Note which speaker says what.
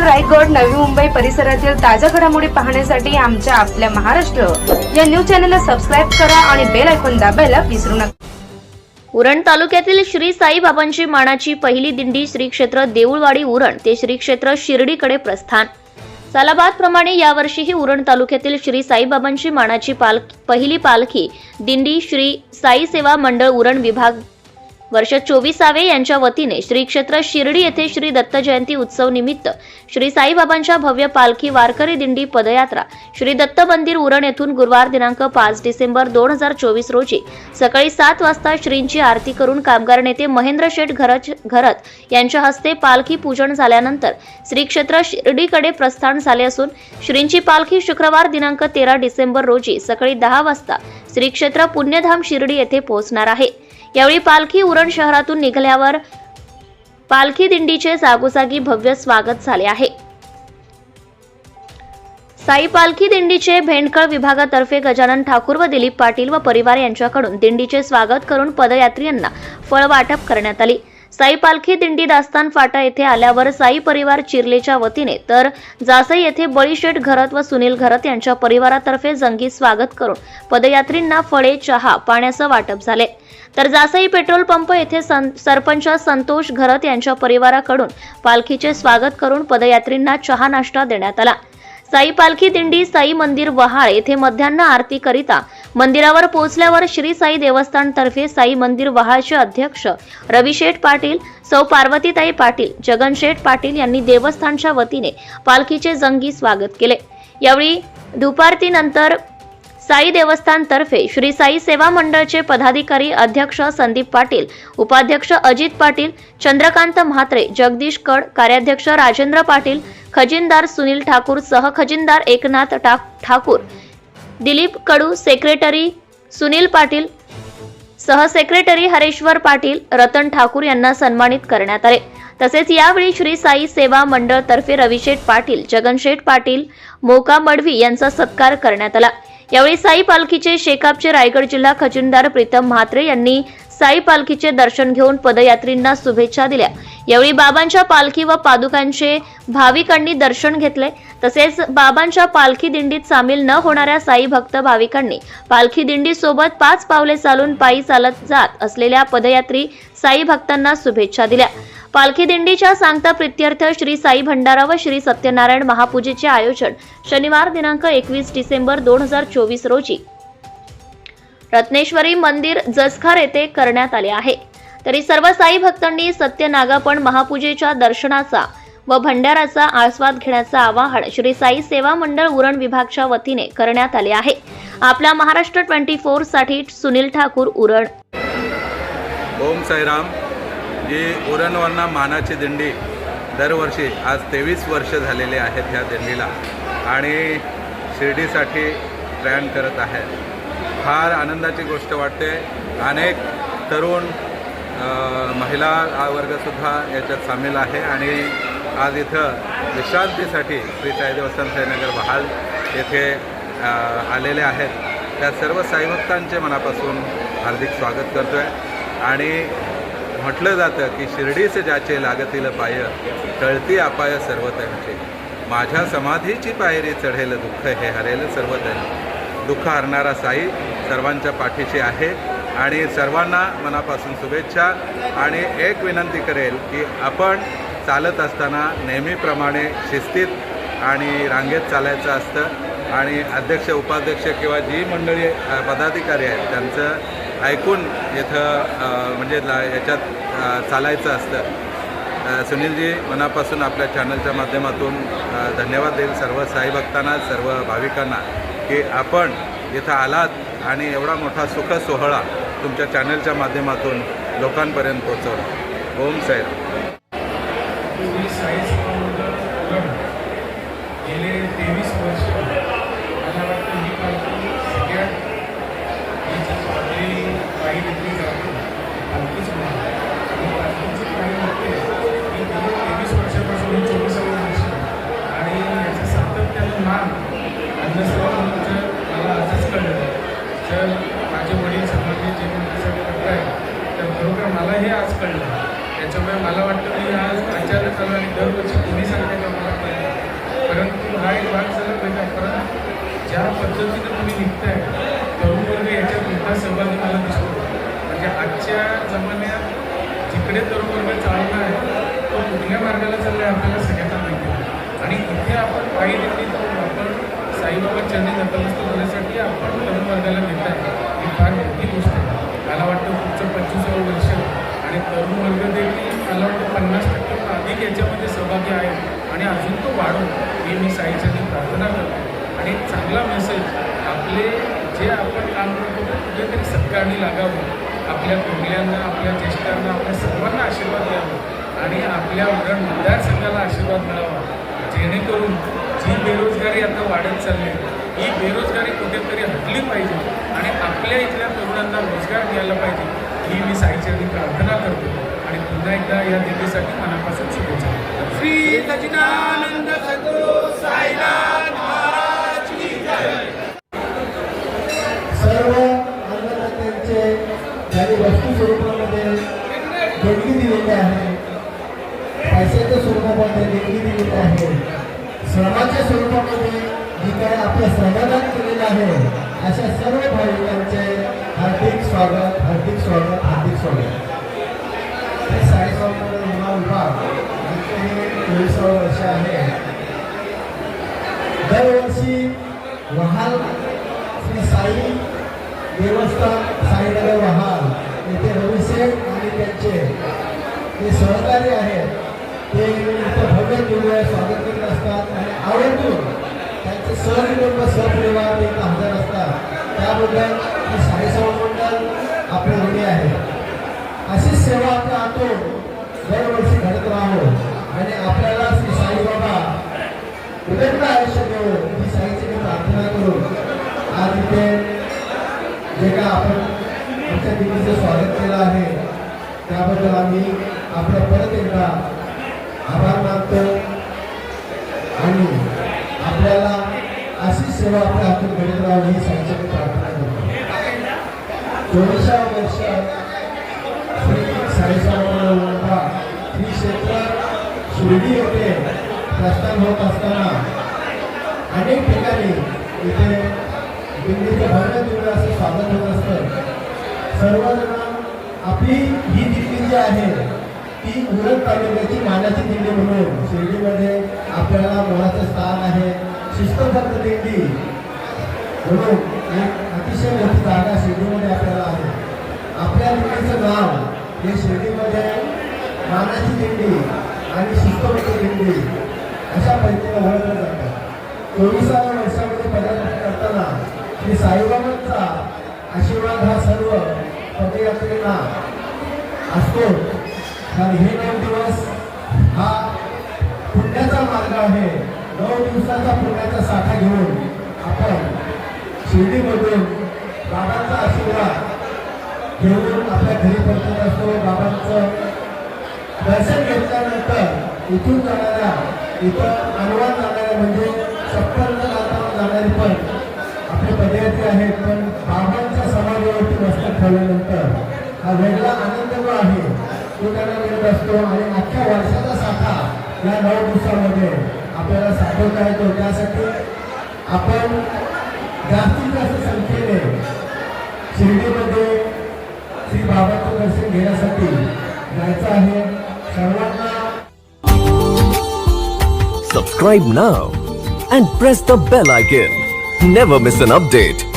Speaker 1: मिरज रायगड नवी मुंबई परिसरातील ताज्या घडामोडी पाहण्यासाठी आमच्या आपल्या महाराष्ट्र या न्यूज चॅनलला सबस्क्राईब करा आणि बेल ऐकून दाबायला विसरू नका.
Speaker 2: उरण तालुक्यातील श्री साईबाबांची मानाची पहिली दिंडी श्री क्षेत्र देऊळवाडी उरण ते श्री क्षेत्र शिर्डीकडे प्रस्थान. सालाबाद प्रमाणे यावर्षीही उरण तालुक्यातील श्री साईबाबांची मानाची पाल पहिली पालखी दिंडी श्री साई सेवा मंडळ उरण विभाग वर्ष चोवीसावे यांच्या वतीने श्री क्षेत्र शिर्डी येथे श्री दत्त जयंती उत्सव निमित्त श्री साईबाबांच्या भव्य पालखी वारकरी दिंडी पदयात्रा श्री दत्त मंदिर उरण येथून गुरुवार दिनांक पाच डिसेंबर दोन हजार चोवीस रोजी सकाळी सात वाजता श्रींची आरती करून कामगार नेते महेंद्र शेठ घरच घरत यांच्या हस्ते पालखी पूजन झाल्यानंतर श्री क्षेत्र शिर्डीकडे प्रस्थान झाले असून श्रींची पालखी शुक्रवार दिनांक तेरा डिसेंबर रोजी सकाळी दहा वाजता श्री क्षेत्र पुण्यधाम शिर्डी येथे पोहोचणार आहे. यावेळी पालखी उरण शहरातून निघाल्यावर पालखी दिंडीचे जागोजागी भव्य स्वागत झाले आहे. साई पालखी दिंडीचे भेंडकळ विभागातर्फे गजानन ठाकूर व दिलीप पाटील व परिवार यांच्याकडून दिंडीचे स्वागत करून पदयात्रियांना फळ वाटप करण्यात आली. साई पालखी दिंडी दास्तान फाटा येथे आल्यावर साई परिवार चिरलेच्या वतीने तर जासई येथे बळीशेठ घरत व सुनील घरत यांच्या परिवारातर्फे जंगी स्वागत करून पदयात्रींना फळे चहा पाण्याचं वाटप झाले. तर जासई पेट्रोल पंप येथे सं- सरपंच संतोष घरत यांच्या परिवाराकडून पालखीचे स्वागत करून पदयात्रींना चहा नाश्ता देण्यात आला. साई पालखी दिंडी साई मंदिर वहाळ येथे मध्यान्ह आरती करिता मंदिरावर पोहोचल्यावर श्री साई देवस्थान तर्फे साई मंदिर वहाळचे अध्यक्ष रविशेठ पाटील सौ पार्वतीताई पाटील जगनशेठ पाटील यांनी देवस्थानच्या वतीने पालखीचे जंगी स्वागत केले. यावेळी दुपारतीनंतर साई देवस्थानतर्फे श्री साई सेवा मंडळचे पदाधिकारी अध्यक्ष संदीप पाटील उपाध्यक्ष अजित पाटील चंद्रकांत म्हात्रे जगदीश कड कार्याध्यक्ष राजेंद्र पाटील खजिनदार सुनील ठाकूर सह खजिनदार एकनाथ टा- ठाकूर दिलीप कडू सेक्रेटरी सुनील पाटील सहसेक्रेटरी हरेश्वर पाटील रतन ठाकूर यांना सन्मानित करण्यात आले. तसेच यावेळी श्री साई सेवा मंडळ तर्फे रविशेठ पाटील जगनशेठ पाटील मोका मडवी यांचा सत्कार करण्यात आला. यावेळी साई पालखीचे शेकापचे रायगड जिल्हा खजिनदार प्रीतम म्हात्रे यांनी साई पालखीचे दर्शन घेऊन पदयात्रींना शुभेच्छा दिल्या. यावेळी बाबांच्या पालखी व पादुकांचे भाविकांनी दर्शन घेतले. तसेच बाबांच्या पालखी दिंडीत सामील न होणाऱ्या साई भक्त भाविकांनी पालखी दिंडी सोबत पाच पावले चालून पायी चालत जात असलेल्या पदयात्री साई भक्तांना शुभेच्छा दिल्या. पालखी दिंडीच्या सांगता प्रित्यर्थ श्री साई भंडारा व श्री सत्यनारायण महापूजेचे आयोजन शनिवार दिनांक एकवीस डिसेंबर दोन हजार चोवीस रोजी रत्नेश्वरी मंदिर जसखार येथे करण्यात आले आहे. तरी सर्व साई भक्तांनी सत्यनागापण महापूजेच्या दर्शनाचा व भंडाराचा आस्वाद घेण्याचं आवाहन श्री साई सेवा मंडळ उरण विभागच्या वतीने करण्यात आले आहे. आपला महाराष्ट्र ट्वेंटी फोरसाठी सुनील ठाकूर उरण.
Speaker 3: ओम साईराम. ही उरणवरना मानाची दिंडी दरवर्षी आज तेवीस वर्ष झालेले आहेत ह्या दिंडीला आणि शिर्डीसाठी प्रयाण करत आहे फार आनंदाची गोष्ट वाटते. अनेक तरुण महिला हा वर्गसुद्धा याच्यात सामील आहे आणि आज इथं विश्रांतीसाठी श्री साईदेव देवस्थान साईनगर बहाल येथे आलेले आहेत. त्या सर्व साईभक्तांचे मनापासून हार्दिक स्वागत करतो आहे आणि म्हटलं जातं की शिर्डीस ज्याचे लागतील पाय टळती अपाय सर्व त्यांचे माझ्या समाधीची पायरी चढेल दुःख हे हरेल सर्व त्यांचे दुःख हरणारा साई सर्वांच्या पाठीशी आहे. आणि सर्वांना मनापासून शुभेच्छा. आणि एक विनंती करेल की आपण चालत असताना नेहमीप्रमाणे शिस्तीत आणि रांगेत चालायचं असतं. आणि अध्यक्ष उपाध्यक्ष किंवा जी मंडळी पदाधिकारी आहेत त्यांचं ऐकून इथं म्हणजे ला याच्यात चालायचं असतं. सुनीलजी मनापासून आपल्या चॅनलच्या माध्यमातून धन्यवाद देईल सर्व साई भक्तांना सर्व भाविकांना की आपण इथं आलात आणि एवढा मोठा सुख सोहळा तुमच्या चॅनलच्या माध्यमातून लोकांपर्यंत पोचवलं ओम
Speaker 4: साहेब गेले तेवीस वर्ष मला वाटतं ही पालखी सगळ्यात पाहिली जातो आणखीच पायी कळलं. त्याच्यामुळे मला वाटतं की आज अचानक आलं आणि दरवर्षी तुम्ही सांगता मला मला परंतु हा एक भाग झाला पाहिजे कारण ज्या पद्धतीनं तुम्ही निघताय तरुण वर्ग याच्यात मोठा सहभागी मला दिसतो. म्हणजे आजच्या जमान्यात जिकडे तरुण वर्ग चालला आहे तो कुठल्या मार्गाला चालला आहे आपल्याला सगळ्यांना माहिती आहे. आणि इथे आपण पाहिजे तर आपण साईबाबा चरणी असतो होण्यासाठी आपण तरुण वर्गाला घेत आहे ही फार मोठी गोष्ट आहे मला वाटतं पुढचं पंचवीसावं वर्ष आणि तरुण वर्ग देखील मला वाटतं पन्नास टक्के अधिक याच्यामध्ये सहभागी आहे आणि अजून तो वाढो ही मी साईच्या प्रार्थना करतो. आणि एक चांगला मेसेज आपले जे आपण काम करतो ते कुठेतरी सत्कारणी लागावं. आपल्या कुंडल्यांना आपल्या ज्येष्ठांना आपल्या सर्वांना आशीर्वाद द्यावा. आणि आपल्या उरण मतदारसंघाला आशीर्वाद मिळावा. जेणेकरून जी बेरोजगारी आता वाढत चालली ही बेरोजगारी कुठेतरी हटली पाहिजे. आणि आपल्या इथल्या तरुणांना रोजगार द्यायला पाहिजे ही मी साईच्या प्रार्थना करतो. आणि पुन्हा एकदा या दिल्लीसाठी मनापासून
Speaker 5: आहे पैशाच्या स्वरूपामध्ये देणगी दिलेली आहे. श्रमाच्या स्वरूपामध्ये जी काय आपलं श्रमदान केलेलं आहे अशा सर्व भाविकांचे हार्दिक स्वागत हार्दिक स्वागत हार्दिक स्वागत. हे साडेसहा विमा विभाग यांचे हे चोवीसावं वर्ष आहे. दरवर्षी वहाल श्री साई देवस्थान साईनगर वहाल येथे रविशेठ आणि त्यांचे जे सहकारी आहेत ते इथं भव्य दिव्य स्वागत करीत असतात आणि आवर्जून त्यांचे सहकुटुंब सहपरिवार ते इथं हजर असतात. त्याबद्दल ही साईसभा मंडळ आपले ऋणी आहे. अशीच सेवा आपण आतो दरवर्षी घडत राहो आणि आपल्याला श्री साईबाबा उदंड आयुष्य देऊ ही साईची मी प्रार्थना करू. आज इथे जे काय आपण आमच्या दिवशीचं स्वागत केलं आहे त्याबद्दल आम्ही आपल्या परत एकदा आभार मानतो. आणि आपल्याला अशी सेवा आपल्या हातून घडत राहावी ही साईची प्रार्थना करतो. दोनशा वर्ष श्री साईसाबा श्री क्षेत्र शिर्डी येथे प्रस्थान होत असताना अनेक ठिकाणी इथे दिल्लीचे भव्य दिव्य असं स्वागत होत असतं. सर्वजण आपली ही दिल्ली जी आहे ती उरण तालुक्याची मानाची दिंडी म्हणून शिर्डीमध्ये आपल्याला मुळाचं स्थान आहे. शिस्तबद्ध दिंडी म्हणून एक अतिशय मोठी जागा शिर्डीमध्ये आपल्याला आहे. आपल्या दिंडीचं नाव हे शिर्डीमध्ये मानाची दिंडी आणि शिस्तबद्ध दिंडी अशा पद्धतीने ओळखलं जातं. चोवीसाव्या वर्षामध्ये पदयात्रा करताना श्री साईबाबांचा आशीर्वाद हा सर्व पदयात्रेला असतो. कारण हे नऊ दिवस हा पुण्याचा मार्ग आहे. नऊ दिवसाचा पुण्याचा साठा घेऊन आपण शिर्डीमधून बाबांचा आशीर्वाद घेऊन आपल्या घरी परतत असतो. बाबांचं दर्शन घेतल्यानंतर इथून जाणाऱ्या इथं अनुवाद जाणाऱ्या म्हणजे सप्पन्न न घालताना जाणारी पण आपले पदयात्री आहेत. पण बाबांच्या समाजावरती मस्तक ठेवल्यानंतर. हा वेगळा आनंद जो आहे तो त्यांना मिळत असतो आणि अख्ख्या वर्षाचा साठा या नऊ दिवसामध्ये आपल्याला साठवता येतो त्यासाठी आपण जास्तीत जास्त संख्येने शिर्डीमध्ये श्री बाबाचं दर्शन घेण्यासाठी जायचं आहे सर्वांना
Speaker 6: Subscribe now and press the bell icon. Never miss an update.